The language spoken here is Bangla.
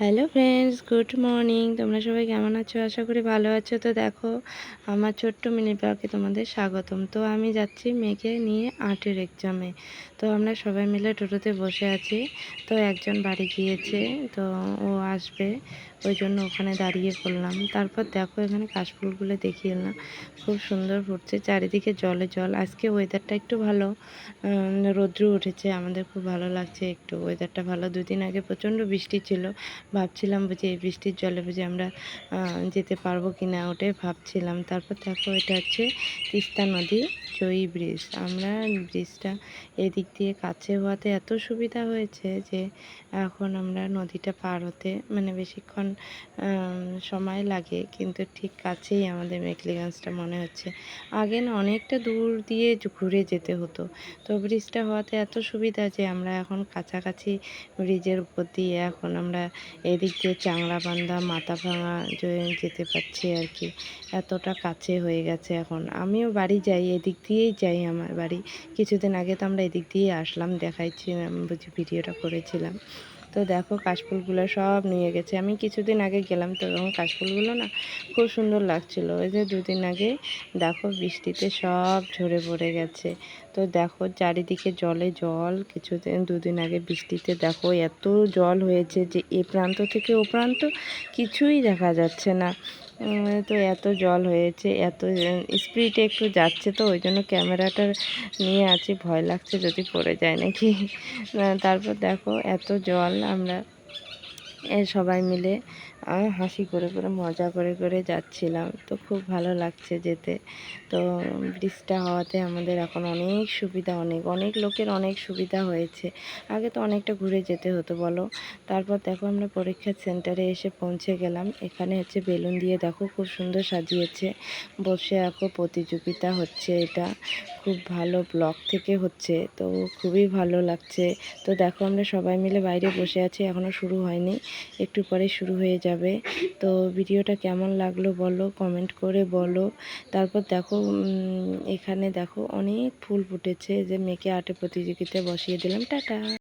হ্যালো ফ্রেন্ডস গুড মর্নিং তোমরা সবাই কেমন আছো? আশা করি ভালো আছো। তো দেখো, আমার ছোট্ট মিনি ব্লগে তোমাদের স্বাগতম। তো আমি যাচ্ছি মেয়েকে নিয়ে আর্টের এক্সামে তো আমরা সবাই মিলে টোটোতে বসে আছি। তো একজন বাড়ি গিয়েছে। তো ও আসবে। ওই জন্য ওখানে দাঁড়িয়ে পড়লাম। তারপর দেখো এখানে কাশফুলগুলো দেখিয়ে না খুব সুন্দর ফুটছে, চারিদিকে জলে জল। আজকে ওয়েদারটা একটু ভালো রৌদ্র উঠেছে, আমাদের খুব ভালো লাগছে একটু। ওয়েদারটা ভালো, দুদিন আগে প্রচণ্ড বৃষ্টি ছিল। ভাবছিলাম বুঝি এই বৃষ্টির জলে বুঝি আমরা যেতে পারব কি না ওটাই ভাবছিলাম। তারপর দেখো এটা হচ্ছে তিস্তা নদী। জয়ী ব্রিজ আমরা ব্রিজটা এদিক দিয়ে কাছে হওয়াতে এত সুবিধা হয়েছে যে এখন আমরা নদীটা পার হতে মানে বেশিক্ষণ সময় লাগে। কিন্তু ঠিক কাছেই আমাদের মেকলিগঞ্জটা মনে হচ্ছে। আগে না অনেকটা দূর দিয়ে ঘুরে যেতে হতো। তো ব্রিজটা হওয়াতে এত সুবিধা যে আমরা এখন কাছাকাছি ব্রিজের উপর দিয়ে এখন আমরা এদিক দিয়ে চাংড়াবান্ধা মাথা ভাঙা যেতে পারছি আর কি, এতটা কাছে হয়ে গেছে এখন। আমিও বাড়ি যাই এদিক দিয়েই যাই আমার বাড়ি। কিছুদিন আগে তো আমরা এদিক দিয়েই আসলাম, দেখাইছি বুঝি ভিডিওটা করেছিলাম। তো দেখো কাশফুলগুলো সব নিয়ে গেছে। আমি কিছুদিন আগে গেলাম তো তখন কাশফুলগুলো না খুব সুন্দর লাগছিল। ওই যে দুদিন আগে দেখো বৃষ্টিতে সব ঝরে পড়ে গেছে। তো দেখো চারিদিকে জলে জল, কিছুদিন, দুদিন আগে বৃষ্টিতে দেখো এত জল হয়েছে যে এ প্রান্ত থেকে ও প্রান্ত কিছুই দেখা যাচ্ছে না। তো এত জল হয়েছে, এত স্পিডে একটু যাচ্ছে তো, ওই জন্য ক্যামেরাটা নিয়ে আছি, ভয় লাগছে যদি পড়ে যায় নাকি। তারপর দেখো এত জল, আমরা সবাই মিলে হাসি করে করে, মজা করে করে যাচ্ছিলাম। তো খুব ভালো লাগছে যেতে। তো ব্রিজটা হওয়াতে আমাদের এখন অনেক সুবিধা, অনেক অনেক লোকের অনেক সুবিধা হয়েছে। আগে তো অনেকটা ঘুরে যেতে হতো, বলো? তারপর দেখো আমরা পরীক্ষার সেন্টারে এসে পৌঁছে গেলাম। এখানে হচ্ছে বেলুন দিয়ে দেখো খুব সুন্দর সাজিয়েছে। বসে আঁকো প্রতিযোগিতা হচ্ছে এটা। খুব ভালো ব্লক থেকে হচ্ছে। তো খুবই ভালো লাগছে। তো দেখো আমরা সবাই মিলে বাইরে বসে আছি এখনও শুরু হয়নি। একটু পরে শুরু হয়ে যাবে। তো ভিডিওটা কেমন লাগল বলো কমেন্ট করে বলো। তারপর দেখো এখানে দেখো অনেক ফুল ফুটেছে। যে মেয়েকে আর্টে প্রতিযোগিতায় বসিয়ে দিলাম। টাটা!